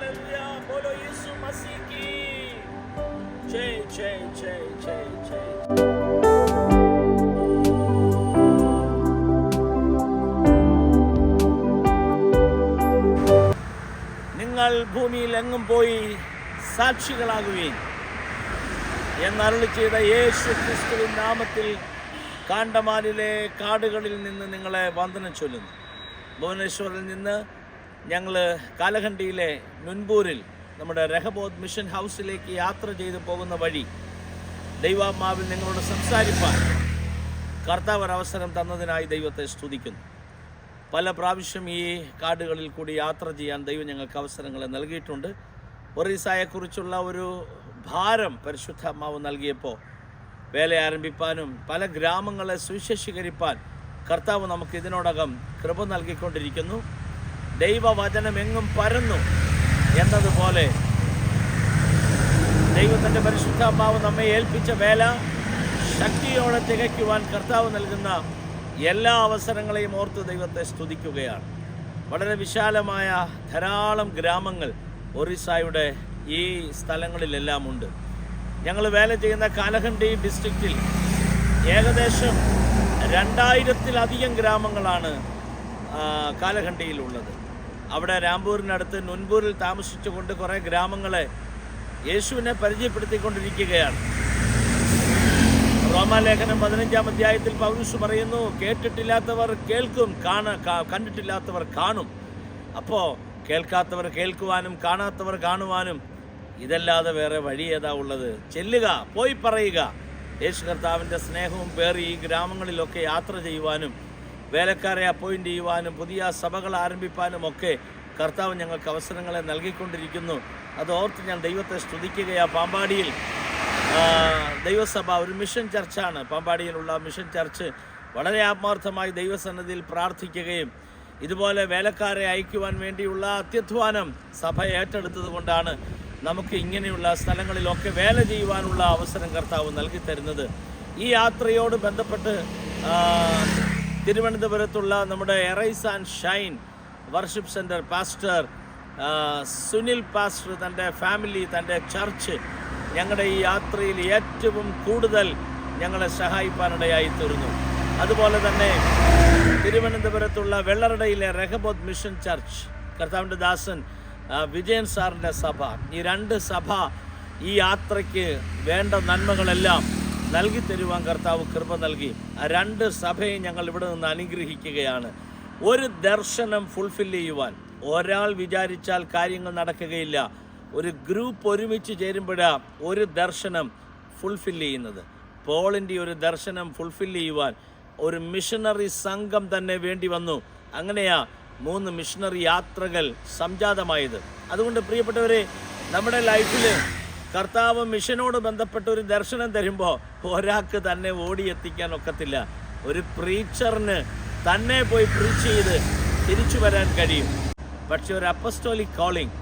Haleluya. Bolo Yesu masiki. Che, che, che, che, che. നിങ്ങൾ ഭൂമിയിൽ എങ്ങും പോയി സാക്ഷികളാകുകയും എന്നരുളി ചെയ്ത യേശു ക്രിസ്തുവിൻ നാമത്തിൽ കാണ്ടമാലിലെ കാടുകളിൽ നിന്ന് നിങ്ങളെ വന്ദനം ചൊല്ലുന്നു ഭുവനേശ്വറിൽ നിന്ന് ഞങ്ങൾ കാലഹണ്ടിയിലെ മുൻപൂരിൽ നമ്മുടെ രഹബോധ് മിഷൻ ഹൗസിലേക്ക് യാത്ര ചെയ്തു പോകുന്ന വഴി ദൈവാത്മാവിൽ നിങ്ങളോട് സംസാരിപ്പാൻ കർത്താവ് അവസരം തന്നതിനായി ദൈവത്തെ സ്തുതിക്കുന്നു. പല പ്രാവശ്യം ഈ കാടുകളിൽ കൂടി യാത്ര ചെയ്യാൻ ദൈവം ഞങ്ങൾക്ക് അവസരങ്ങൾ നൽകിയിട്ടുണ്ട്. ഒറീസായെക്കുറിച്ചുള്ള ഒരു ഭാരം പരിശുദ്ധാത്മാവ് നൽകിയപ്പോൾ വേല ആരംഭിപ്പാനും പല ഗ്രാമങ്ങളെ സുവിശേഷീകരിപ്പാൻ കർത്താവ് നമുക്ക് ഇതിനോടകം കൃപ നൽകിക്കൊണ്ടിരിക്കുന്നു. ദൈവവചനം എങ്ങും പരന്നു എന്നതുപോലെ ദൈവത്തിന്റെ പരിശുദ്ധാത്മാവ് നമ്മെ ഏൽപ്പിച്ച വേല ശക്തിയോടെ തികയ്ക്കുവാൻ കർത്താവ് നൽകുന്ന എല്ലാ അവസരങ്ങളെയും ഓർത്ത് ദൈവത്തെ സ്തുതിക്കുകയാണ്. വളരെ വിശാലമായ ധാരാളം ഗ്രാമങ്ങൾ ഒറീസായുടെ ഈ സ്ഥലങ്ങളിലെല്ലാം ഉണ്ട്. ഞങ്ങൾ വേല ചെയ്യുന്ന കാലഹണ്ടി ഡിസ്ട്രിക്റ്റിൽ ഏകദേശം രണ്ടായിരത്തിലധികം ഗ്രാമങ്ങളാണ് കാലഹണ്ടിയിലുള്ളത്. അവിടെ രാംപൂരിനടുത്ത് നുൻപൂരിൽ താമസിച്ചുകൊണ്ട് കുറേ ഗ്രാമങ്ങളെ യേശുവിനെ പരിചയപ്പെടുത്തിക്കൊണ്ടിരിക്കുകയാണ്. റോമാലേഖനം പതിനഞ്ചാം അധ്യായത്തിൽ പൗരുഷ് പറയുന്നു കേട്ടിട്ടില്ലാത്തവർ കേൾക്കും കാണ കണ്ടിട്ടില്ലാത്തവർ കാണും. അപ്പോൾ കേൾക്കാത്തവർ കേൾക്കുവാനും കാണാത്തവർ കാണുവാനും ഇതല്ലാതെ വേറെ വഴി ഏതാ ഉള്ളത്? ചെല്ലുക പോയി പറയുക. യേശു കർത്താവിന്റെ സ്നേഹവും പേറി ഈ ഗ്രാമങ്ങളിലൊക്കെ യാത്ര ചെയ്യുവാനും വേലക്കാരെ അപ്പോയിന്റ് ചെയ്യുവാനും പുതിയ സഭകൾ ആരംഭിപ്പാനും ഒക്കെ കർത്താവ് ഞങ്ങൾക്ക് അവസരങ്ങളെ നൽകിക്കൊണ്ടിരിക്കുന്നു. അത് ഓർത്ത് ഞാൻ ദൈവത്തെ സ്തുതിക്കുകയാണ് പാമ്പാടിയിൽ ദൈവസഭ ഒരു മിഷൻ ചർച്ചാണ്. പാമ്പാടിയിലുള്ള മിഷൻ ചർച്ച് വളരെ ആത്മാർത്ഥമായി ദൈവസന്നദ്ധിയിൽ പ്രാർത്ഥിക്കുകയും ഇതുപോലെ വേലക്കാരെ അയക്കുവാൻ വേണ്ടിയുള്ള അത്യധ്വാനം സഭ ഏറ്റെടുത്തത് കൊണ്ടാണ് നമുക്ക് ഇങ്ങനെയുള്ള സ്ഥലങ്ങളിലൊക്കെ വേല ചെയ്യുവാനുള്ള അവസരം കർത്താവ് നൽകി തരുന്നത് ഈ യാത്രയോട് ബന്ധപ്പെട്ട് തിരുവനന്തപുരത്തുള്ള നമ്മുടെ arise and shine worship centre pastor Sunil pastor തന്റെ ഫാമിലി തന്റെ ചർച്ച് ഞങ്ങളുടെ ഈ യാത്രയിൽ ഏറ്റവും കൂടുതൽ ഞങ്ങളെ സഹായിപ്പാനിടയായി തീർന്നു അതുപോലെ തന്നെ തിരുവനന്തപുരത്തുള്ള വെള്ളറടയിലെ റെഹബോദ് മിഷൻ ചർച്ച് കർത്താവിന്റെ ദാസൻ വിജയൻ സാറിന്റെ സഭ. ഈ രണ്ട് സഭ ഈ യാത്രയ്ക്ക് വേണ്ട നന്മകളെല്ലാം നൽകി തരുവാൻ കർത്താവ് കൃപ നൽകി. രണ്ട് സഭയും ഞങ്ങൾ ഇവിടെ നിന്ന് അനുഗ്രഹിക്കുകയാണ്. ഒരു ദർശനം ഫുൾഫിൽ ചെയ്യുവാൻ. ഒരാൾ വിചാരിച്ചാൽ കാര്യങ്ങൾ നടക്കുകയില്ല. ഒരു ഗ്രൂപ്പ് ഒരുമിച്ച് ചേരുമ്പോഴാണ് ഒരു ദർശനം ഫുൾഫിൽ ചെയ്യുന്നത്. പോളിന്റെ ഒരു ദർശനം ഫുൾഫിൽ ചെയ്യുവാൻ ഒരു മിഷണറി സംഘം തന്നെ വേണ്ടി വന്നു. അങ്ങനെയാ മൂന്ന് മിഷണറി യാത്രകൾ സംജാതമായത്. അതുകൊണ്ട് പ്രിയപ്പെട്ടവരെ നമ്മുടെ ലൈഫിൽ കർത്താവ് മിഷനോട് ബന്ധപ്പെട്ട ഒരു ദർശനം തരുമ്പോൾ ഒരാൾക്ക് തന്നെ ഓടിയെത്തിക്കാൻ ഒക്കത്തില്ല. ഒരു പ്രീച്ചറിന് തന്നെ പോയി പ്രീച്ച് ചെയ്ത് തിരിച്ചു വരാൻ കഴിയും. പക്ഷെ ഒരു അപ്പസ്റ്റോലിക് കോളിംഗ്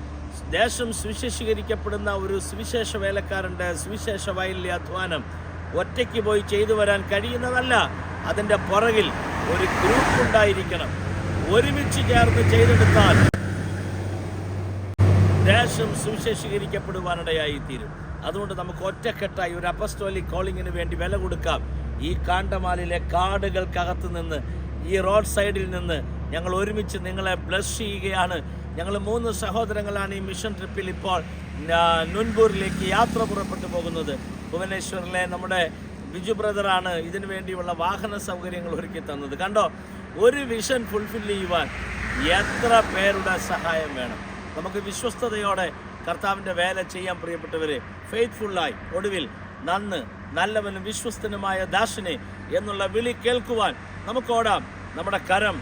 ദേശം സുവിശേഷീകരിക്കപ്പെടുന്ന ഒരു സുവിശേഷ വേലക്കാരന്റെ സുവിശേഷ വയലിലെ അധ്വാനം ഒറ്റയ്ക്ക് പോയി ചെയ്തു വരാൻ കഴിയുന്നതല്ല. അതിന്റെ പുറകിൽ ഒരു ഗ്രൂപ്പ് ഉണ്ടായിരിക്കണം. ഒരുമിച്ച് ചേർന്ന് ചെയ്തെടുത്താൽ ദേശം സുവിശേഷീകരിക്കപ്പെടുവാനിടയായി തീരും അതുകൊണ്ട് നമുക്ക് ഒറ്റക്കെട്ടായി ഒരു അപ്പസ്റ്റോലി കോളിങ്ങിന് വേണ്ടി വില കൊടുക്കാം. ഈ കാണ്ടമാലിലെ കാടുകൾക്കകത്ത് നിന്ന് ഈ റോഡ് സൈഡിൽ നിന്ന് ഞങ്ങൾ ഒരുമിച്ച് നിങ്ങളെ ബ്ലസ് ചെയ്യുകയാണ്. ഞങ്ങൾ മൂന്ന് സഹോദരങ്ങളാണ് ഈ മിഷൻ ട്രിപ്പിൽ ഇപ്പോൾ നുൻപൂരിലേക്ക് യാത്ര പുറപ്പെട്ടു പോകുന്നത്. ഭുവനേശ്വറിലെ നമ്മുടെ ബിജു ബ്രദറാണ് ഇതിനു വേണ്ടിയുള്ള വാഹന സൗകര്യങ്ങൾ ഒരുക്കി തന്നത്. കണ്ടോ? ഒരു വിഷൻ ഫുൾഫിൽ ചെയ്യുവാൻ എത്ര പേരുടെ സഹായം വേണം? നമുക്ക് വിശ്വസ്തയോടെ കർത്താവിന്റെ വേല ചെയ്യാൻ പ്രിയപ്പെട്ടവരെ ഫെയ്ത്ത്ഫുള്ളായി ഒടുവിൽ നന്ന് നല്ലവനും വിശ്വസ്തനുമായ ദാശനെ എന്നുള്ള വിളി കേൾക്കുവാൻ നമുക്ക് ഓടാം. നമ്മുടെ കരം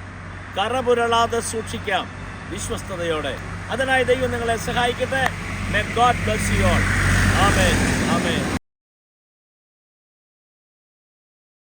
കറപുരളാതെ സൂക്ഷിക്കാം വിശ്വസ്തയോടെ അതിനായി ദൈവം നിങ്ങളെ സഹായിക്കട്ടെ. May God bless you all amen amen